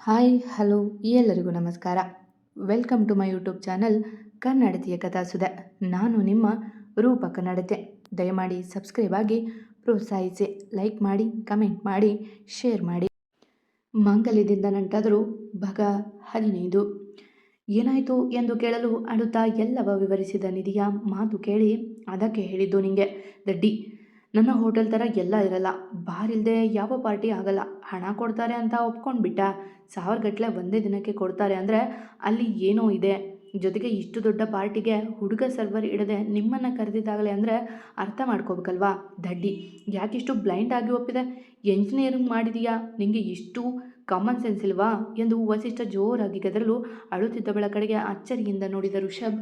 Hi, hello, ಎಲ್ಲರಿಗೂ ನಮಸ್ಕಾರ. Welcome to my YouTube channel ಕನ್ನಡತಿಯ ಕಥಾಸುಧ. ನಾನು ನಿಮ್ಮ ರೂಪ ಕನ್ನಡತೆ ದಯಮಾಡಿ ಸಬ್ಸ್ಕ್ರೈಬ್ ಆಗಿ ಪ್ರೋತ್ಸಾಹಿಸಿ. ಲೈಕ್ ಮಾಡಿ, ಕಮೆಂಟ್ ಮಾಡಿ, ಶೇರ್ ಮಾಡಿ. ಮಾಂಗಲ್ಯದಿಂದ ನಂಟಾದರೂ ಭಗ ಹದಿನೈದು. ಏನಾಯಿತು ಎಂದು ಕೇಳಲು ಅಳುತ್ತಾ ಎಲ್ಲವ ವಿವರಿಸಿದ ನಿಧಿಯ ಮಾತು ಕೇಳಿ ಅದಕ್ಕೆ ಹೇಳಿದ್ದು ನಿಂಗೆ. ದಡ್ಡಿ ನನ್ನ ಹೋಟೆಲ್ ಥರ ಎಲ್ಲ ಇರಲ್ಲ ಬಾರ್ ಇಲ್ಲದೆ ಯಾವ ಪಾರ್ಟಿ ಆಗಲ್ಲ. ಹಣ ಕೊಡ್ತಾರೆ ಅಂತ ಒಪ್ಕೊಂಡ್ಬಿಟ್ಟ ಸಾವಿರಗಟ್ಟಲೆ ಒಂದೇ ದಿನಕ್ಕೆ ಕೊಡ್ತಾರೆ ಅಂದರೆ ಅಲ್ಲಿ ಏನೋ ಇದೆ. ಜೊತೆಗೆ ಇಷ್ಟು ದೊಡ್ಡ ಪಾರ್ಟಿಗೆ ಹುಡುಗ ಸರ್ವರ್ ಇಡದೆ ನಿಮ್ಮನ್ನು ಕರೆದಿದ್ದಾಗಲೇ ಅಂದರೆ ಅರ್ಥ ಮಾಡ್ಕೋಬೇಕಲ್ವಾ? ದಡ್ಡಿ ಯಾಕಿಷ್ಟು ಬ್ಲೈಂಡ್ ಆಗಿ ಒಪ್ಪಿದೆ? ಎಂಜಿನಿಯರಿಂಗ್ ಮಾಡಿದೀಯಾ? ನಿಮಗೆ ಇಷ್ಟು ಕಾಮನ್ ಸೆನ್ಸ್ ಇಲ್ವಾ? ಎಂದು ವಸಿಷ್ಠ ಜೋರಾಗಿ ಗದರಲು ಅಳುತ್ತಿದ್ದವಳ ಕಡೆಗೆ ಅಚ್ಚರಿಯಿಂದ ನೋಡಿದ ಋಷಭ್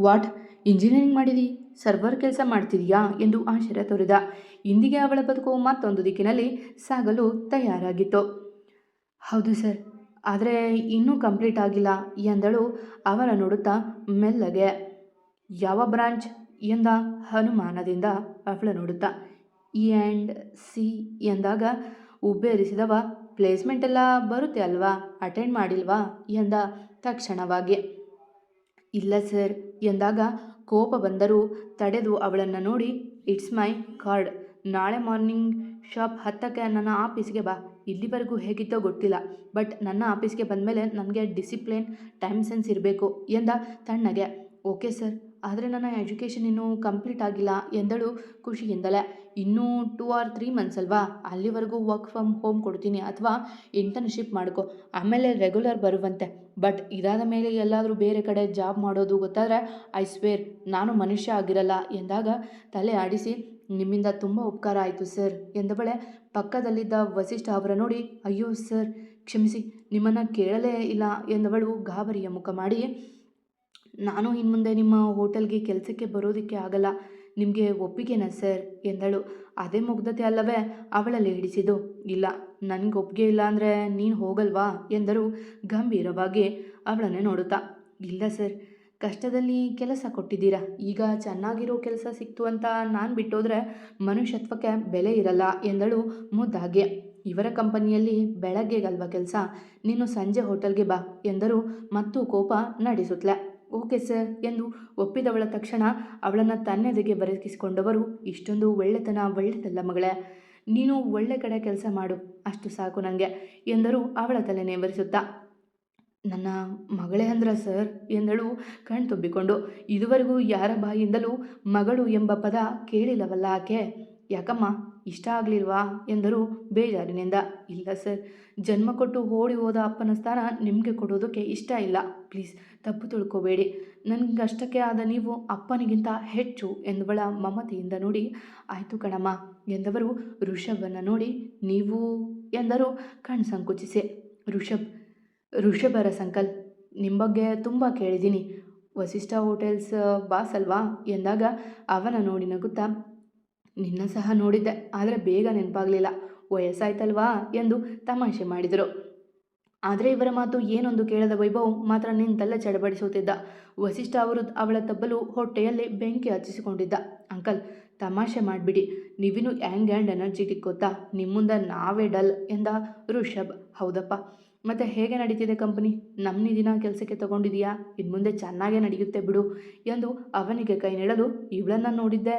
ವಾಟ್? ಇಂಜಿನಿಯರಿಂಗ್ ಮಾಡಿದಿ? ಸರ್ವರ್ ಕೆಲಸ ಮಾಡ್ತಿದೀಯಾ? ಎಂದು ಆಶ್ಚರ್ಯ ತೋರಿದ. ಇಂದಿಗೆ ಅವಳ ಬದುಕು ಮತ್ತೊಂದು ದಿಕ್ಕಿನಲ್ಲಿ ಸಾಗಲು ತಯಾರಾಗಿತ್ತು. ಹೌದು ಸರ್. ಆದರೆ ಇನ್ನೂ ಕಂಪ್ಲೀಟ್ ಆಗಿಲ್ಲ ಎಂದಳು ಅವರ ನೋಡುತ್ತಾ ಮೆಲ್ಲಗೆ. ಯಾವ ಬ್ರಾಂಚ್? ಎಂದ ಹನುಮಾನದಿಂದ ಅವಳ ನೋಡುತ್ತಾ. ಇ ಆ್ಯಂಡ್ ಸಿ ಎಂದಾಗ ಉಬ್ಬೇರಿಸಿದವ, ಪ್ಲೇಸ್ಮೆಂಟ್ ಎಲ್ಲ ಬರುತ್ತೆ ಅಲ್ವಾ? ಅಟೆಂಡ್ ಮಾಡಿಲ್ವಾ? ಎಂದ ತಕ್ಷಣವಾಗಿ. ಇಲ್ಲ ಸರ್. ಎಂದಾಗ ಕೋಪ ಬಂದರೂ ತಡೆದು ಅವಳನ್ನು ನೋಡಿ, ಇಟ್ಸ್ ಮೈ ಕಾರ್ಡ್. ನಾಳೆ ಮಾರ್ನಿಂಗ್ ಶಾಪ್ ಹತ್ತಕ್ಕೆ ನನ್ನ ಆಫೀಸ್ಗೆ ಬಾ. ಇಲ್ಲಿವರೆಗೂ ಹೇಗಿತ್ತೋ ಗೊತ್ತಿಲ್ಲ. ಬಟ್ ನನ್ನ ಆಫೀಸ್ಗೆ ಬಂದಮೇಲೆ ನನಗೆ ಡಿಸಿಪ್ಲಿನ್, ಟೈಮ್ ಸೆನ್ಸ್ ಇರಬೇಕು ಎಂದ ತಣ್ಣಗೆ. Okay sir. ಆದರೆ ನನ್ನ ಎಜುಕೇಷನ್ ಇನ್ನೂ ಕಂಪ್ಲೀಟ್ ಆಗಿಲ್ಲ ಎಂದಳು ಖುಷಿಯಿಂದಲೇ. ಇನ್ನೂ ಟೂ ಆರ್ ತ್ರೀ ಮಂತ್ಸ್ ಅಲ್ವಾ? ಅಲ್ಲಿವರೆಗೂ ವರ್ಕ್ ಫ್ರಮ್ ಹೋಮ್ ಕೊಡ್ತೀನಿ ಅಥವಾ ಇಂಟರ್ನ್ಶಿಪ್ ಮಾಡ್ಕೊ. ಆಮೇಲೆ ರೆಗ್ಯುಲರ್ ಬರುವಂತೆ. ಬಟ್ ಇದಾದ ಮೇಲೆ ಎಲ್ಲಾದರೂ ಬೇರೆ ಕಡೆ ಜಾಬ್ ಮಾಡೋದು ಗೊತ್ತಾದರೆ ಐ ಸ್ವೇರ್ ನಾನು ಮನುಷ್ಯ ಆಗಿರಲ್ಲ ಎಂದಾಗ ತಲೆ ಆಡಿಸಿ, ನಿಮ್ಮಿಂದ ತುಂಬ ಉಪಕಾರ ಆಯಿತು ಸರ್ ಎಂದಬಳೆ ಪಕ್ಕದಲ್ಲಿದ್ದ ವಸಿಷ್ಠ ಅವರ ನೋಡಿ, ಅಯ್ಯೋ ಸರ್ ಕ್ಷಮಿಸಿ, ನಿಮ್ಮನ್ನು ಕೇಳಲೇ ಇಲ್ಲ ಎಂದವಳು ಗಾಬರಿಯ ಮುಖ ಮಾಡಿ ನಾನು ಇನ್ನು ಮುಂದೆ ನಿಮ್ಮ ಹೋಟೆಲ್ಗೆ ಕೆಲಸಕ್ಕೆ ಬರೋದಕ್ಕೆ ಆಗಲ್ಲ. ನಿಮಗೆ ಒಪ್ಪಿಗೆನಾ ಸರ್? ಎಂದಳು. ಅದೇ ಮುಗ್ಧತೆ ಅಲ್ಲವೇ? ಅವಳಲ್ಲಿ ಹಿಡಿಸಿದು ಇಲ್ಲ, ನನಗೆ ಒಪ್ಪಿಗೆ ಇಲ್ಲ ಅಂದರೆ ನೀನು ಹೋಗಲ್ವಾ? ಎಂದರು ಗಂಭೀರವಾಗಿ. ಅವಳನ್ನೇ ನೋಡುತ್ತಾ, ಇಲ್ಲ ಸರ್. ಕಷ್ಟದಲ್ಲಿ ಕೆಲಸ ಕೊಟ್ಟಿದ್ದೀರಾ? ಈಗ ಚೆನ್ನಾಗಿರೋ ಕೆಲಸ ಸಿಕ್ತು ಅಂತ ನಾನು ಬಿಟ್ಟೋದ್ರೆ ಮನುಷ್ಯತ್ವಕ್ಕೆ ಬೆಲೆ ಇರಲ್ಲ, ಎಂದಳು ಮುದ್ದಾಗೆ. ಇವರ ಕಂಪನಿಯಲ್ಲಿ ಬೆಳಗ್ಗೆಗಲ್ವ ಕೆಲಸ? ನೀನು ಸಂಜೆ ಹೋಟೆಲ್ಗೆ ಬಾ, ಎಂದರು ಮತ್ತು ಕೋಪ ನಡೆಸುತ್ತಲೆ ಓಕೆ ಸರ್ ಎಂದು ಒಪ್ಪಿದವಳ ತಕ್ಷಣ ಅವಳನ್ನು ತನ್ನೆದೆಗೆ ಬರಕಿಸಿಕೊಂಡವರು, ಇಷ್ಟೊಂದು ಒಳ್ಳೆತನ, ಒಳ್ಳೆದಲ್ಲ ಮಗಳೇ. ನೀನು ಒಳ್ಳೆ ಕಡೆ ಕೆಲಸ ಮಾಡು. ಅಷ್ಟು ಸಾಕು ನನಗೆ ಎಂದರು ಅವಳ ತಲೆ ನೇವರಿಸುತ್ತಾ. ನನ್ನ ಮಗಳೇ ಅಂದ್ರ ಸರ್, ಎಂದಳು ಕಣ್ ತುಂಬಿಕೊಂಡು, ಇದುವರೆಗೂ ಯಾರ ಬಾಯಿಂದಲೂ ಮಗಳು ಎಂಬ ಪದ ಕೇಳಿಲ್ಲವಲ್ಲ ಆಕೆ. ಯಾಕಮ್ಮ? ಇಷ್ಟ ಆಗಲಿಲ್ವಾ? ಎಂದರು ಬೇಜಾರಿನಿಂದ. ಇಲ್ಲ ಸರ್. ಜನ್ಮ ಕೊಟ್ಟು ಓಡಿ ಹೋದ ಅಪ್ಪನ ಸ್ಥಾನ ನಿಮಗೆ ಕೊಡೋದಕ್ಕೆ ಇಷ್ಟ ಇಲ್ಲ. ಪ್ಲೀಸ್, ತಪ್ಪು ತಿಳ್ಕೋಬೇಡಿ. ನನಗಷ್ಟಕ್ಕೆ ಆದ ನೀವು ಅಪ್ಪನಿಗಿಂತ ಹೆಚ್ಚು ಎಂದವಳ ಮಮತೆಯಿಂದ ನೋಡಿ, ಆಯಿತು ಕಣಮ್ಮ ಎಂದವರು ಋಷಭನ್ನು ನೋಡಿ, ನೀವು ಎಂದರು ಕಣ್ ಸಂಕುಚಿಸಿ. ಋಷಭ್, ಋಷಭರ ಸಂಕಲ್ ನಿಮ್ಮ ಬಗ್ಗೆ ತುಂಬ ಕೇಳಿದ್ದೀನಿ. ವಸಿಷ್ಠ ಹೋಟೆಲ್ಸ್ ಬಾಸ್ ಅಲ್ವಾ? ಎಂದಾಗ ಅವನ ನೋಡಿ ನಗುತ್ತಾ ನಿನ್ನ ಸಹ ನೋಡಿದ್ದೆ, ಆದರೆ ಬೇಗ ನೆನಪಾಗಲಿಲ್ಲ. ವಯಸ್ಸಾಯ್ತಲ್ವಾ ಎಂದು ತಮಾಷೆ ಮಾಡಿದರು. ಆದರೆ ಇವರ ಮಾತು ಏನೊಂದು ಕೇಳದ ವೈಭವ್ ಮಾತ್ರ ನಿಂತಲ್ಲೇ ಚಡಬಡಿಸುತ್ತಿದ್ದ. ವಸಿಷ್ಠ ಅವರು ಅವಳ ತಬ್ಬಲು ಹೊಟ್ಟೆಯಲ್ಲಿ ಬೆಂಕಿ ಹಚ್ಚಿಸಿಕೊಂಡಿದ್ದ. ಅಂಕಲ್, ತಮಾಷೆ ಮಾಡಿಬಿಡಿ. ನೀವಿನ ಆ್ಯಂಗ್ ಆ್ಯಂಡ್ ಎನರ್ಜಿಟಿಕ್ ಗೊತ್ತಾ? ನಿಮ್ಮಿಂದ ನಾವೇ ಡಲ್ ಎಂದ ಋಷಭ್. ಹೌದಪ್ಪ. ಮತ್ತು ಹೇಗೆ ನಡೀತಿದೆ ಕಂಪನಿ? ನಮ್ಮ ನಿಧಿನ ಕೆಲಸಕ್ಕೆ ತಗೊಂಡಿದೀಯಾ? ಇನ್ನು ಮುಂದೆ ಚೆನ್ನಾಗೇ ನಡೆಯುತ್ತೆ ಬಿಡು ಎಂದು ಅವನಿಗೆ ಕೈ ನೀಡಲು ಇವಳನ್ನು ನೋಡಿದ್ದೆ.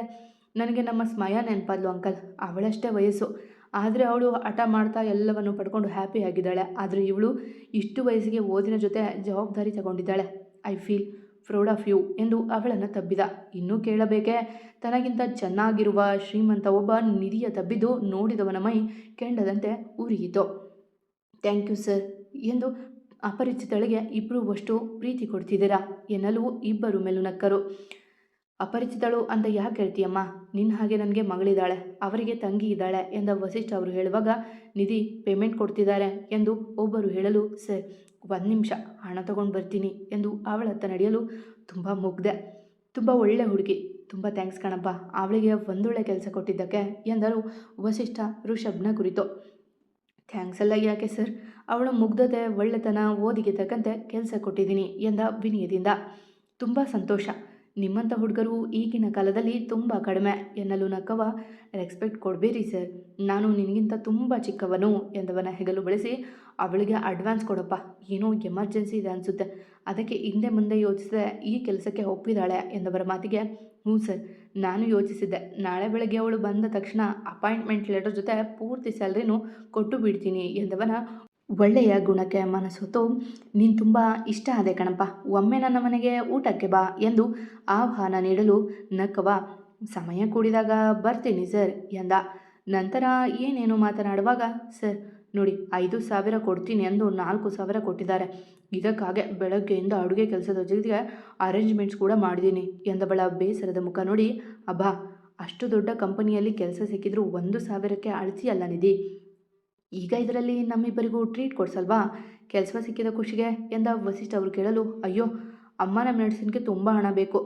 ನನಗೆ ನಮ್ಮ ಸ್ಮಯ ನೆನಪಾದ್ಲು ಅಂಕಲ್. ಅವಳಷ್ಟೇ ವಯಸ್ಸು. ಆದರೆ ಅವಳು ಹಠ ಮಾಡ್ತಾ ಎಲ್ಲವನ್ನು ಪಡ್ಕೊಂಡು ಹ್ಯಾಪಿ ಆಗಿದ್ದಾಳೆ. ಆದರೆ ಇವಳು ಇಷ್ಟು ವಯಸ್ಸಿಗೆ ಓದಿನ ಜೊತೆ ಜವಾಬ್ದಾರಿ ತಗೊಂಡಿದ್ದಾಳೆ. I feel proud of you ಎಂದು ಅವಳನ್ನು ತಬ್ಬಿದ. ಇನ್ನೂ ಕೇಳಬೇಕೆ? ತನಗಿಂತ ಚೆನ್ನಾಗಿರುವ ಶ್ರೀಮಂತ ಒಬ್ಬ ನಿಧಿಯ ತಬ್ಬಿದ್ದು ನೋಡಿದವನ ಮೈ ಕೆಂಡದಂತೆ ಉರಿಯಿತು. ಥ್ಯಾಂಕ್ ಯು ಸರ್ ಎಂದು ಅಪರಿಚಿತಳಿಗೆ ಇಬ್ಬರು ಅಷ್ಟು ಪ್ರೀತಿ ಕೊಡ್ತಿದ್ದೀರಾ ಎನ್ನಲು ಇಬ್ಬರು ಮೆಲು ನಕ್ಕರು ಅಪರಿಚಿತಳು ಅಂತ ಯಾಕೆ ಹೇಳ್ತೀಯಮ್ಮ? ನಿನ್ನ ಹಾಗೆ ನನಗೆ ಮಗಳಿದ್ದಾಳೆ, ಅವರಿಗೆ ತಂಗಿ ಇದ್ದಾಳೆ ಎಂದ ವಸಿಷ್ಠ ಅವರು ಹೇಳುವಾಗ, ನಿಧಿ ಪೇಮೆಂಟ್ ಕೊಡ್ತಿದ್ದಾರೆ ಎಂದು ಒಬ್ಬರು ಹೇಳಲು ಸರ್ ಒಂದು ನಿಮಿಷ, ಹಣ ತಗೊಂಡು ಬರ್ತೀನಿ ಎಂದು ಅವಳತ್ತ ನಡೆಯಲು ತುಂಬ ಮುಗ್ದೆ. ತುಂಬ ಒಳ್ಳೆ ಹುಡುಗಿ. ತುಂಬ ಥ್ಯಾಂಕ್ಸ್ ಕಣಪ್ಪ. ಅವಳಿಗೆ ಒಂದೊಳ್ಳೆ ಕೆಲಸ ಕೊಟ್ಟಿದ್ದಕ್ಕೆ ಎಂದರು ವಸಿಷ್ಠ ಋಷಭ್ನ ಕುರಿತು. ಥ್ಯಾಂಕ್ಸ್ ಎಲ್ಲ ಯಾಕೆ ಸರ್? ಅವಳ ಮುಗ್ಧತೆ, ಒಳ್ಳೆತನ, ಓದಿಗೆ ತಕ್ಕಂತೆ ಕೆಲಸ ಕೊಟ್ಟಿದ್ದೀನಿ ಎಂದ ವಿನಯದಿಂದ. ತುಂಬ ಸಂತೋಷ. ನಿಮ್ಮಂಥ ಹುಡುಗರು ಈಗಿನ ಕಾಲದಲ್ಲಿ ತುಂಬ ಕಡಿಮೆ ಎನ್ನಲು ನಕ್ಕವ ರೆಸ್ಪೆಕ್ಟ್ ಕೊಡಬೇಡಿ ಸರ್ ನಾನು ನಿನಗಿಂತ ತುಂಬ ಚಿಕ್ಕವನು ಎಂದವನ ಹೆಗಲು ಬಳಸಿ ಅವಳಿಗೆ ಅಡ್ವಾನ್ಸ್ ಕೊಡಪ್ಪ. ಏನೋ ಎಮರ್ಜೆನ್ಸಿ ಇದೆ ಅನಿಸುತ್ತೆ. ಅದಕ್ಕೆ ಹಿಂದೆ ಮುಂದೆ ಯೋಚಿಸಿದೆ ಈ ಕೆಲಸಕ್ಕೆ ಒಪ್ಪಿದ್ದಾಳೆ ಎಂದವರ ಮಾತಿಗೆ, ಹ್ಞೂ ಸರ್ ನಾನು ಯೋಚಿಸಿದ್ದೆ. ನಾಳೆ ಬೆಳಗ್ಗೆ ಅವಳು ಬಂದ ತಕ್ಷಣ ಅಪಾಯಿಂಟ್ಮೆಂಟ್ ಲೆಟರ್ ಜೊತೆ ಪೂರ್ತಿ ಸ್ಯಾಲ್ರಿನೂ ಕೊಟ್ಟು ಬಿಡ್ತೀನಿ ಎಂದವನ ಒಳ್ಳೆಯ ಗುಣಕ್ಕೆ ಮನಸ್ಸೊತ್ತು ನೀನು ತುಂಬ ಇಷ್ಟ ಆದೆ ಕಣಪ್ಪ ಒಮ್ಮೆ ನನ್ನ ಮನೆಗೆ ಊಟಕ್ಕೆ ಬಾ ಎಂದು ಆಹ್ವಾನ ನೀಡಲು ನಕ್ಕವ ಸಮಯ ಕೂಡಿದಾಗ ಬರ್ತೀನಿ ಸರ್ ಎಂದ. ನಂತರ ಏನೇನು ಮಾತನಾಡುವಾಗ ಸರ್ ನೋಡಿ ಐದು ಸಾವಿರ ಕೊಡ್ತೀನಿ ಎಂದು ನಾಲ್ಕು ಸಾವಿರ ಕೊಟ್ಟಿದ್ದಾರೆ. ಇದಕ್ಕಾಗೆ ಬೆಳಗ್ಗೆಯಿಂದ ಅಡುಗೆ ಕೆಲಸದ ಜೊತೆಗೆ ಅರೇಂಜ್ಮೆಂಟ್ಸ್ ಕೂಡ ಮಾಡಿದ್ದೀನಿ ಎಂದವಳ ಬೇಸರದ ಮುಖ ನೋಡಿ ಅಬ್ಬಾ ಅಷ್ಟು ದೊಡ್ಡ ಕಂಪನಿಯಲ್ಲಿ ಕೆಲಸ ಸಿಕ್ಕಿದ್ರು ಒಂದು ಸಾವಿರಕ್ಕೆ ಅಳಿಸಿಯಲ್ಲ ನಿಧಿ. ಈಗ ಇದರಲ್ಲಿ ನಮ್ಮಿಬ್ಬರಿಗೂ ಟ್ರೀಟ್ ಕೊಡ್ಸಲ್ವಾ? ಕೆಲಸ ಸಿಕ್ಕಿದ ಖುಷಿಗೆ ಎಂದ ವಸಿಷ್ಠ ಅವರು ಕೇಳಲು, ಅಯ್ಯೋ, ಅಮ್ಮನ ಮೆಡಿಸಿನ್ಗೆ ತುಂಬ ಹಣ ಬೇಕು.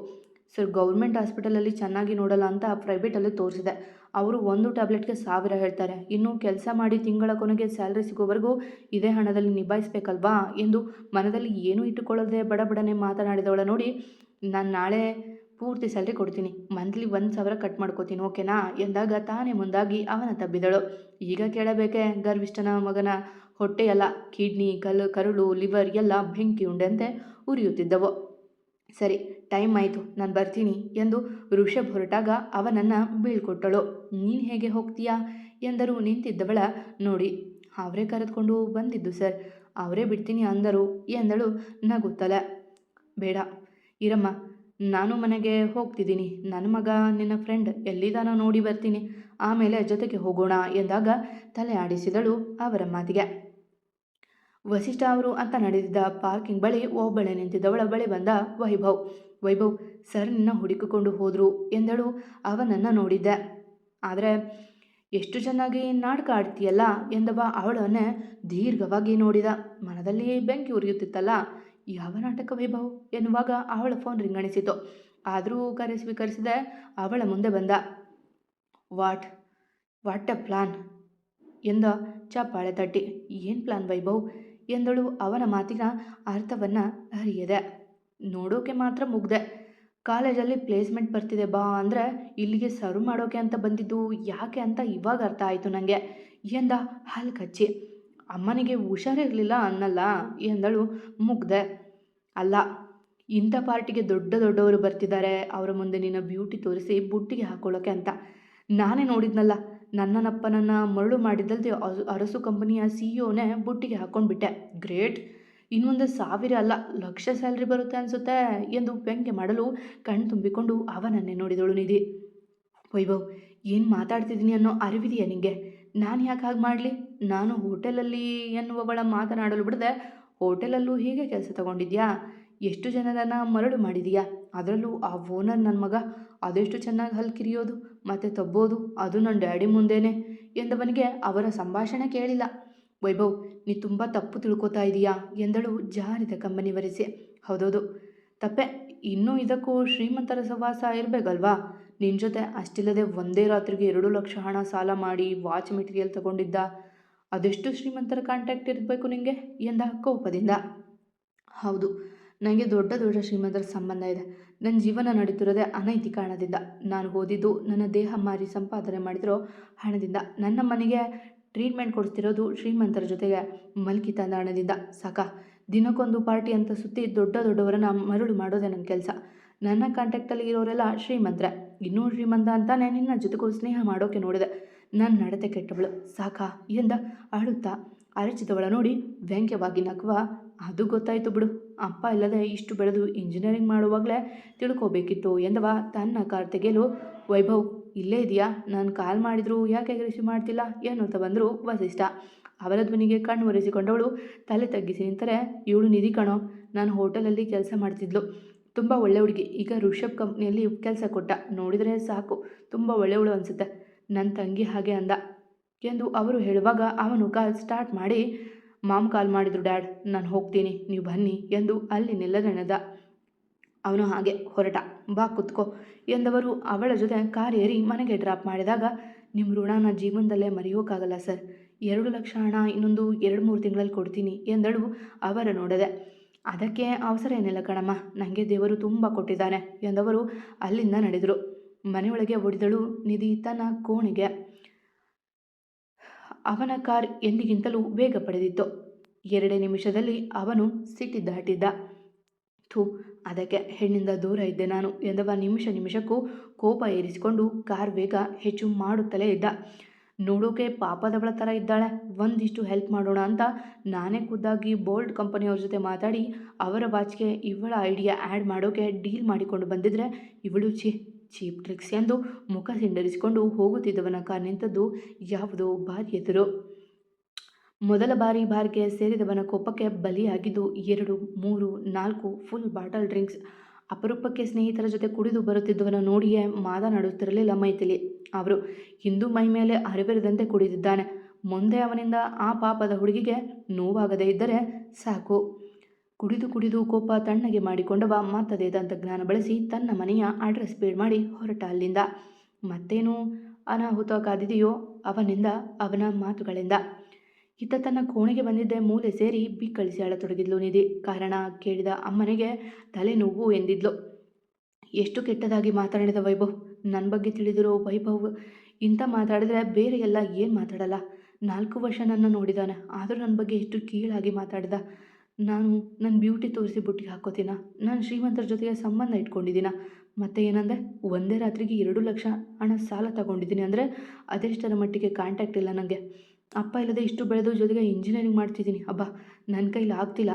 ಸರ್, ಗೌರ್ಮೆಂಟ್ ಹಾಸ್ಪಿಟಲಲ್ಲಿ ಚೆನ್ನಾಗಿ ನೋಡಲ್ಲ ಅಂತ ಪ್ರೈವೇಟಲ್ಲಿ ತೋರಿಸಿದೆ. ಅವರು ಒಂದು ಟ್ಯಾಬ್ಲೆಟ್ಗೆ ಸಾವಿರ ಹೇಳ್ತಾರೆ. ಇನ್ನು ಕೆಲಸ ಮಾಡಿ ತಿಂಗಳ ಕೊನೆಗೆ ಸ್ಯಾಲ್ರಿ ಸಿಗೋವರೆಗೂ ಇದೇ ಹಣದಲ್ಲಿ ನಿಭಾಯಿಸಬೇಕಲ್ವಾ? ಎಂದು ಮನದಲ್ಲಿ ಏನೂ ಇಟ್ಟುಕೊಳ್ಳದೆ ಬಡಬಡನೆ ಮಾತನಾಡಿದವಳ ನೋಡಿ, ನಾನು ನಾಳೆ ಪೂರ್ತಿ ಸ್ಯಾಲ್ರಿ ಕೊಡ್ತೀನಿ. ಮಂತ್ಲಿ ಒಂದು ಸಾವಿರ ಕಟ್ ಮಾಡ್ಕೋತೀನಿ ಓಕೆನಾ ಎಂದಾಗ ತಾನೇ ಮುಂದಾಗಿ ಅವನ ತಬ್ಬಿದಳು. ಈಗ ಕೇಳಬೇಕೆ, ಗರ್ವಿಷ್ಠನ ಮಗನ? ಹೊಟ್ಟೆಯೆಲ್ಲ ಕಿಡ್ನಿ ಕಲ್ಲು, ಕರುಳು ಲಿವರ್ ಎಲ್ಲ ಬೆಂಕಿ ಉಂಡಂತೆ ಉರಿಯುತ್ತಿದ್ದವು. ಸರಿ ಟೈಮ್ ಆಯಿತು, ನಾನು ಬರ್ತೀನಿ ಎಂದು ಋಷಭ್ ಹೊರಟಾಗ ಅವನನ್ನು ಬೀಳ್ಕೊಟ್ಟಳು. ನೀನು ಹೇಗೆ ಹೋಗ್ತೀಯಾ? ಎಂದರು ನಿಂತಿದ್ದವಳ ನೋಡಿ. ಅವರೇ ಕರೆದುಕೊಂಡು ಬಂದಿದ್ದು ಸರ್ ಅವರೇ ಬಿಡ್ತೀನಿ ಅಂದರು ಎಂದಳು ನಗುತ್ತಲೆ. ಬೇಡ, ಇರಮ್ಮ ನಾನು ಮನೆಗೆ ಹೋಗ್ತಿದ್ದೀನಿ. ನನ್ನ ಮಗ, ನಿನ್ನ ಫ್ರೆಂಡ್ ಎಲ್ಲಿದಾನೋ ನೋಡಿ ಬರ್ತೀನಿ. ಆಮೇಲೆ ಜೊತೆಗೆ ಹೋಗೋಣ ಎಂದಾಗ ತಲೆ ಆಡಿಸಿದಳು ಅವರ ಮಾತಿಗೆ. ವಸಿಷ್ಠ ಅವರು ಅಂತ ನಡೆದಿದ್ದ ಪಾರ್ಕಿಂಗ್ ಬಳಿ ಒಬ್ಬಳೆ ನಿಂತಿದ್ದವಳ ಬಳಿ ಬಂದ ವೈಭವ್. ವೈಭವ್, ಸರ್, ನಿನ್ನ ಹುಡುಕಿಕೊಂಡು ಹೋದರು ಎಂದಳು ಅವನನ್ನು ನೋಡಿದ್ದೆ. ಆದರೆ ಎಷ್ಟು ಚೆನ್ನಾಗಿ ನಾಟಕ ಆಡ್ತೀಯಲ್ಲ ಎಂದವ ಅವಳನ್ನೇ ದೀರ್ಘವಾಗಿ ನೋಡಿದ. ಮನದಲ್ಲಿ ಬೆಂಕಿ ಉರಿಯುತ್ತಿತ್ತಲ್ಲ. ಯಾವ ನಾಟಕ ವೈಭವ್ ಎನ್ನುವಾಗ ಅವಳ ಫೋನ್ ರಿಂಗಣಿಸಿತು ಆದರೂ ಕರೆ ಸ್ವೀಕರಿಸಿದೆ, ಅವಳ ಮುಂದೆ ಬಂದ. ವಾಟ್? What a plan? ಎಂದ ಚಪ್ಪಾಳೆ ತಟ್ಟಿ. ಏನು ಪ್ಲಾನ್ ವೈಭವ್? ಎಂದಳು. ಅವನ ಮಾತಿನ ಅರ್ಥವನ್ನು ಅರಿಯದೆ. ನೋಡೋಕೆ ಮಾತ್ರ ಮುಗ್ದೆ. ಕಾಲೇಜಲ್ಲಿ ಪ್ಲೇಸ್ಮೆಂಟ್ ಬರ್ತಿದೆ ಬಾ ಅಂದರೆ ಇಲ್ಲಿಗೆ ಸರ್ವ್ ಮಾಡೋಕೆ ಅಂತ ಬಂದಿದ್ದು ಯಾಕೆ ಅಂತ ಇವಾಗ ಅರ್ಥ ಆಯಿತು ನನಗೆ ಎಂದ ಹಲ್ ಕಚ್ಚಿ ಅಮ್ಮನಿಗೆ ಹುಷಾರಿರಲಿಲ್ಲ ಅನ್ನಲ್ಲ ಎಂದಳು ಮುಗ್ದೆ. ಅಲ್ಲ, ಇಂಥ ಪಾರ್ಟಿಗೆ ದೊಡ್ಡ ದೊಡ್ಡವರು ಬರ್ತಿದ್ದಾರೆ, ಅವರ ಮುಂದೆ ನಿನ್ನ ಬ್ಯೂಟಿ ತೋರಿಸಿ ಬುಟ್ಟಿಗೆ ಹಾಕೊಳ್ಳೋಕೆ ಅಂತ. ನಾನೇ ನೋಡಿದ್ನಲ್ಲ, ನನ್ನನಪ್ಪನನ್ನು ಮರಳು ಮಾಡಿದ್ದಲ್ದೆ ಅರಸು ಕಂಪನಿಯ ಸಿ ಇಒನೇ ಬುಟ್ಟಿಗೆ ಹಾಕ್ಕೊಂಡ್ಬಿಟ್ಟೆ ಗ್ರೇಟ್. ಇನ್ನೊಂದು ಸಾವಿರ ಅಲ್ಲ, ಲಕ್ಷ ಸ್ಯಾಲ್ರಿ ಬರುತ್ತೆ ಅನಿಸುತ್ತೆ ಎಂದು ವ್ಯಂಗ್ಯ ಮಾಡಲು ಕಣ್ಣು ತುಂಬಿಕೊಂಡು ಅವನನ್ನೇ ನೋಡಿದಳು ನಿಧಿ. ವೈಭವ್, ಏನು ಮಾತಾಡ್ತಿದ್ದೀನಿ ಅನ್ನೋ ಅರಿವಿದೆಯಾ ನಿನಗೆ ನಾನು ಯಾಕೆ ಹಾಗೆ ಮಾಡಲಿ? ನಾನು ಹೋಟೆಲಲ್ಲಿ ಎನ್ನುವವಳ ಮಾತನಾಡಲು ಬಿಡದೆ ಹೋಟೆಲಲ್ಲೂ ಹೀಗೆ ಕೆಲಸ ತಗೊಂಡಿದ್ಯಾ? ಎಷ್ಟು ಜನರನ್ನು ಮರಳು ಮಾಡಿದೀಯಾ? ಅದರಲ್ಲೂ ಆ ಓನರ್ ನನ್ನ ಮಗ ಅದೆಷ್ಟು ಚೆನ್ನಾಗಿ ಹಲ್ ಕಿರಿಯೋದು, ಮತ್ತು ತಬ್ಬೋದು, ಅದು ನನ್ನ ಡ್ಯಾಡಿ ಮುಂದೆನೆ ಎಂದವನಿಗೆ ಅವರ ಸಂಭಾಷಣೆ ಕೇಳಿಲ್ಲ. ವೈಭವ್, ನೀ ತುಂಬ ತಪ್ಪು ತಿಳ್ಕೊತಾ ಇದೀಯಾ? ಎಂದಳು ಜಾರಿದ ಕಂಬನಿ ವರೆಸಿ. ಹೌದೌದು. ತಪ್ಪೆ, ಇನ್ನೂ ಇದಕ್ಕೂ ಶ್ರೀಮಂತರ ಸವಾಸ ಇರಬೇಕಲ್ವಾ? ನಿನ್ನ ಜೊತೆ ಅಷ್ಟಿಲ್ಲದೆ ಒಂದೇ ರಾತ್ರಿಗೆ ಎರಡು ಲಕ್ಷ ಹಣ ಸಾಲ ಮಾಡಿ ವಾಚ್ ಮೆಟೀರಿಯಲ್ ತಗೊಂಡಿದ್ದ, ಅದೆಷ್ಟು ಶ್ರೀಮಂತರ ಕಾಂಟ್ಯಾಕ್ಟ್ ಇರಬೇಕು ನಿನಗೆ ಎಂದ ಕೋಪದಿಂದ. ಹೌದು ನನಗೆ ದೊಡ್ಡ ದೊಡ್ಡ ಶ್ರೀಮಂತರ ಸಂಬಂಧ ಇದೆ. ನನ್ನ ಜೀವನ ನಡೀತಿರೋದೆ ಅನೈತಿಕ ಹಣದಿಂದ. ನಾನು ಓದಿದ್ದು, ನನ್ನ ದೇಹ ಮಾರಿ ಸಂಪಾದನೆ ಮಾಡಿದರೂ ಹಣದಿಂದ. ನನ್ನ ಮನೆಗೆ ಟ್ರೀಟ್ಮೆಂಟ್ ಕೊಡ್ತಿರೋದು ಶ್ರೀಮಂತರ ಜೊತೆಗೆ ಮಲ್ಕಿ ತಂದ ಹಣದಿಂದ. ಸಾಕ, ದಿನಕ್ಕೊಂದು ಪಾರ್ಟಿ ಅಂತ ಸುತ್ತಿ ದೊಡ್ಡ ದೊಡ್ಡವರನ್ನ ಮರಳು ಮಾಡೋದೇ ನನ್ನ ಕೆಲಸ. ನನ್ನ ಕಾಂಟ್ಯಾಕ್ಟಲ್ಲಿ ಇರೋರೆಲ್ಲ ಶ್ರೀಮಂತರೆ. ಇನ್ನೂ ಶ್ರೀಮಂತ ಅಂತಾನೆ ನಿನ್ನ ಜೊತೆಗೂ ಸ್ನೇಹ ಮಾಡೋಕೆ ನೋಡಿದೆ. ನನ್ನ ನಡತೆ ಕೆಟ್ಟವಳು. ಸಾಕಾ? ಎಂದ. ಅಳುತ್ತಾ. ಅರಚಿದವಳ ನೋಡಿ ವ್ಯಂಗ್ಯವಾಗಿ ನಗುವ. ಅದು ಗೊತ್ತಾಯಿತು ಬಿಡು. ಅಪ್ಪ ಇಲ್ಲದೆ ಇಷ್ಟು ಬೆಳೆದು ಇಂಜಿನಿಯರಿಂಗ್ ಮಾಡುವಾಗಲೇ ತಿಳ್ಕೋಬೇಕಿತ್ತು ಎಂದವ. ತನ್ನ ಕಾರ್ ತೆಗೆಯಲು, ವೈಭವ್, ಇಲ್ಲೇ ಇದೆಯಾ ನಾನು ಕಾಲ್ ಮಾಡಿದ್ರು ಯಾಕೆ ಕೃಷಿ ಮಾಡ್ತಿಲ್ಲ? ಎನ್ನುತ್ತ ಬಂದರು ವಸಿಷ್ಠ. ಅವರ ಧ್ವನಿಗೆ ಕಣ್ಣು ಒರೆಸಿಕೊಂಡವಳು. ತಲೆ ತಗ್ಗಿಸಿ ನಿಂತರೆ ಇವಳು ನಿಧಿ ಕಣೋ. ನಾನು ಹೋಟೆಲಲ್ಲಿ ಕೆಲಸ ಮಾಡ್ತಿದ್ಲು. ತುಂಬ ಒಳ್ಳೆ ಹುಡುಗಿ. ಈಗ ಋಷಭ್ ಕಂಪ್ನಿಯಲ್ಲಿ ಕೆಲಸ ಕೊಟ್ಟ. ನೋಡಿದರೆ ಸಾಕು. ತುಂಬ ಒಳ್ಳೆಯವಳು ಅನಿಸುತ್ತೆ. ನನ್ನ ತಂಗಿ ಹಾಗೆ ಅಂದ. ಎಂದು ಅವರು ಹೇಳುವಾಗ ಅವನು ಕಾಲ್ ಸ್ಟಾರ್ಟ್ ಮಾಡಿ, ಮಾಮ್ ಕಾಲ್ ಮಾಡಿದ್ರು ಡ್ಯಾಡ್. ನಾನು ಹೋಗ್ತೀನಿ. ನೀವು ಬನ್ನಿ ಎಂದು ಅಲ್ಲಿ ನಿಲ್ಲದೆಣದ. ಅವನು ಹಾಗೆ, ಹೊರಟ. ಬಾ ಕುತ್ಕೋ ಎಂದವರು ಅವಳ ಜೊತೆ ಕಾರ್ ಏರಿ ಮನೆಗೆ ಡ್ರಾಪ್ ಮಾಡಿದಾಗ ನಿಮ್ಮ ಋಣನ ಜೀವನದಲ್ಲೇ ಮರೆಯೋಕ್ಕಾಗಲ್ಲ ಸರ್. ಎರಡು ಲಕ್ಷ ಹಣ ಇನ್ನೊಂದು ಎರಡು ಮೂರು ತಿಂಗಳಲ್ಲಿ ಕೊಡ್ತೀನಿ ಎಂದಳು ಅವರ ನೋಡದೆ. ಅದಕ್ಕೆ ಅವಸರ ಏನಿಲ್ಲ ಕಣಮ್ಮ. ನನಗೆ ದೇವರು ತುಂಬ ಕೊಟ್ಟಿದ್ದಾನೆ ಎಂದವರು ಅಲ್ಲಿಂದ ನಡೆದರು. ಮನೆಯೊಳಗೆ ಓಡಿದಳು ನಿಧಿ ತನ್ನ ಕೋಣೆಗೆ. ಅವನ ಕಾರ್ ಎಂದಿಗಿಂತಲೂ ವೇಗ ಪಡೆದಿತ್ತು. ಎರಡೇ ನಿಮಿಷದಲ್ಲಿ ಅವನು ಸಿಟ್ಟಿ ದಾಟಿದ್ದ ಥೂ, ಅದಕ್ಕೆ ಹೆಣ್ಣಿಂದ ದೂರ ಇದ್ದೆ ನಾನು ಎಂದವ ನಿಮಿಷ ನಿಮಿಷಕ್ಕೂ ಕೋಪ ಏರಿಸಿಕೊಂಡು ಕಾರ್ ವೇಗ ಹೆಚ್ಚು ಮಾಡುತ್ತಲೇ ಇದ್ದ. ನೋಡೋಕೆ ಪಾಪದವಳ ಥರ ಇದ್ದಾಳೆ. ಒಂದಿಷ್ಟು ಹೆಲ್ಪ್ ಮಾಡೋಣ ಅಂತ ನಾನೇ ಖುದ್ದಾಗಿ ಬೋಲ್ಡ್ ಕಂಪನಿಯವ್ರ ಜೊತೆ ಮಾತಾಡಿ ಅವರ ವಾಚ್ಗೆ ಇವಳ ಐಡಿಯಾ ಆ್ಯಡ್ ಮಾಡೋಕೆ ಡೀಲ್ ಮಾಡಿಕೊಂಡು ಬಂದಿದ್ರೆ ಇವಳು ಚಿ ಚೀಪ್ ಟ್ರಿಕ್ಸ್ ಎಂದು ಮುಖ ಸಿಂಡರಿಸಿಕೊಂಡು ಹೋಗುತ್ತಿದ್ದವನ ಕಾರ್ ನಿಂತದ್ದು ಯಾವುದೋ ಬಾರಿ ಎದುರು. ಮೊದಲ ಬಾರಿ ಬಾರ್ಗೆ ಸೇರಿದವನ ಕೋಪಕ್ಕೆ ಬಲಿಯಾಗಿದ್ದು ಎರಡು, ಮೂರು, ನಾಲ್ಕು ಫುಲ್ ಬಾಟಲ್ ಡ್ರಿಂಕ್ಸ್ ಅಪರೂಪಕ್ಕೆ ಸ್ನೇಹಿತರ ಜೊತೆ ಕುಡಿದು ಬರುತ್ತಿದ್ದವನ ನೋಡಿಯೇ ಮಾತನಾಡುತ್ತಿರಲಿಲ್ಲ ಮೈಥಿಲಿ. ಅವರು ಹಿಂದೂ ಮೈ ಮೇಲೆ ಅರಿವಿರದಂತೆ ಕುಡಿದಿದ್ದಾನೆ. ಮುಂದೆ ಅವನಿಂದ ಆ ಪಾಪದ ಹುಡುಗಿಗೆ ನೋವಾಗದೇ ಇದ್ದರೆ ಸಾಕು. ಕುಡಿದು ಕುಡಿದು ಕೋಪ ತಣ್ಣಗೆ ಮಾಡಿಕೊಂಡವ ಮತ್ತದೇ ತಂತ್ರಜ್ಞಾನ ಬಳಸಿ ತನ್ನ ಮನೆಯ ಅಡ್ರೆಸ್ ಬೇಡ್ ಮಾಡಿ ಹೊರಟ ಅಲ್ಲಿಂದ. ಮತ್ತೇನು ಅನಾಹುತ ಕಾದಿದೆಯೋ ಅವನಿಂದ ಅವನ ಮಾತುಗಳಿಂದ. ಇತ್ತ ತನ್ನ ಕೋಣೆಗೆ ಬಂದಿದ್ದ ಮೂಲೆ ಸೇರಿ ಬಿಕ್ಕಳಿಸಿ ಅಳತೊಡಗಿದ್ಲು ನಿಧಿ. ಕಾರಣ ಕೇಳಿದ ಅಮ್ಮನಿಗೆ ತಲೆನೋವು ಎಂದಿದ್ಲು. ಎಷ್ಟು ಕೆಟ್ಟದಾಗಿ ಮಾತಾಡಿದ ವೈಭವ್. ನನ್ನ ಬಗ್ಗೆ ತಿಳಿದಿರೋ ವೈಭವ್. ಇಂಥ ಮಾತಾಡಿದ್ರೆ ಬೇರೆ ಎಲ್ಲ ಏನು ಮಾತಾಡಲ್ಲ. ನಾಲ್ಕು ವರ್ಷ ನನ್ನ ನೋಡಿದಾನೆ. ಆದರೂ ನನ್ನ ಬಗ್ಗೆ ಎಷ್ಟು ಕೀಳಾಗಿ ಮಾತಾಡಿದ. ನಾನು ನನ್ನ ಬ್ಯೂಟಿ ತೋರಿಸಿ ಬುಟ್ಟಿಗೆ ಹಾಕೋತೀನ? ನಾನು ಶ್ರೀಮಂತರ ಜೊತೆಗೆ ಸಂಬಂಧ ಇಟ್ಕೊಂಡಿದ್ದೀನ? ಮತ್ತು ಏನಂದರೆ ಒಂದೇ ರಾತ್ರಿಗೆ ಎರಡು ಲಕ್ಷ ಹಣ ಸಾಲ ತಗೊಂಡಿದ್ದೀನಿ ಅಂದರೆ ಅದೆಷ್ಟರ ಮಟ್ಟಿಗೆ ಕಾಂಟ್ಯಾಕ್ಟ್ ಇಲ್ಲ ನನಗೆ ಅಪ್ಪ ಇಲ್ಲದೆ ಇಷ್ಟು ಬೆಳೆದು ಜೊತೆಗೆ ಇಂಜಿನಿಯರಿಂಗ್ ಮಾಡ್ತಿದ್ದೀನಿ. ಅಬ್ಬಾ ನನ್ನ ಕೈಲಿ ಆಗ್ತಿಲ್ಲ.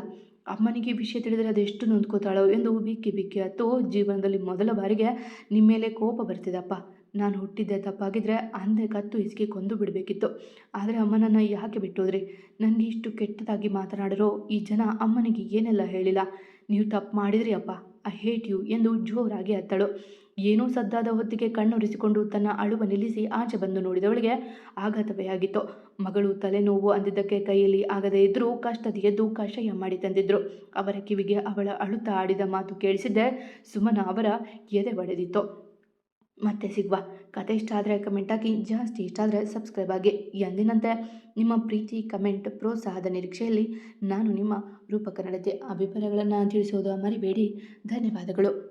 ಅಮ್ಮನಿಗೆ ಈ ವಿಷಯ ತಿಳಿದರೆ ಅದೆಷ್ಟು ನೊಂದ್ಕೋತಾಳೋ ಎಂದು ಬಿಕ್ಕಿ ಬಿಕ್ಕಿ ಹತ್ತು ಜೀವನದಲ್ಲಿ ಮೊದಲ ಬಾರಿಗೆ ನಿಮ್ಮ ಮೇಲೆ ಕೋಪ ಬರ್ತಿದಪ್ಪ ನಾನು ಹುಟ್ಟಿದ್ದೆ ತಪ್ಪಾಗಿದ್ದರೆ ಅಂದೆ ಕತ್ತು ಇಸ್ಕಿ ಕೊಂದು ಬಿಡಬೇಕಿತ್ತು. ಆದರೆ ಅಮ್ಮನನ್ನು ಯಾಕೆ ಬಿಟ್ಟೋದ್ರಿ? ನನಗೆ ಇಷ್ಟು ಕೆಟ್ಟದಾಗಿ ಮಾತನಾಡಿರೋ ಈ ಜನ ಅಮ್ಮನಿಗೆ ಏನೆಲ್ಲ ಹೇಳಿಲ್ಲ? ನೀವು ತಪ್ಪು ಮಾಡಿದ್ರಿ ಅಪ್ಪ. ಐ ಹೇಟ್ ಯು ಎಂದು ಜೋರಾಗಿ ಹತ್ತಳು ಏನೋ ಸದ್ದಾದ ಹೊತ್ತಿಗೆ ಕಣ್ಣೊರೆಸಿಕೊಂಡು ತನ್ನ ಅಳುವ ನಿಲ್ಲಿಸಿ ಆಚೆ ಬಂದು ನೋಡಿದವಳಿಗೆ ಆಘಾತವೇ ಆಗಿತ್ತು. ಮಗಳು ತಲೆನೋವು ಅಂದಿದ್ದಕ್ಕೆ ಕೈಯಲ್ಲಿ ಆಗದೇ ಇದ್ದರೂ ಕಷ್ಟದ ಎದ್ದು ಕಷಾಯ ಮಾಡಿ ತಂದಿದ್ರು. ಅವರ ಕಿವಿಗೆ ಅವಳ ಅಳುತ್ತಾ ಆಡಿದ ಮಾತು ಕೇಳಿಸಿದ್ದೆ ಸುಮನ ಅವರ ಎದೆ ಒಡೆದಿತ್ತು. ಮತ್ತೆ ಸಿಗುವ. ಕತೆ ಇಷ್ಟ ಆದರೆ ಕಮೆಂಟ್ ಹಾಕಿ, ಜಾಸ್ತಿ ಇಷ್ಟ ಆದರೆ ಸಬ್ಸ್ಕ್ರೈಬ್ ಆಗಿ. ಎಂದಿನಂತೆ ನಿಮ್ಮ ಪ್ರೀತಿ ಕಮೆಂಟ್ ಪ್ರೋತ್ಸಾಹದ ನಿರೀಕ್ಷೆಯಲ್ಲಿ ನಾನು ನಿಮ್ಮ ರೂಪಕ ನಡತೆ, ಅಭಿಪ್ರಾಯಗಳನ್ನು ತಿಳಿಸೋದು ಮರಿಬೇಡಿ. ಧನ್ಯವಾದಗಳು.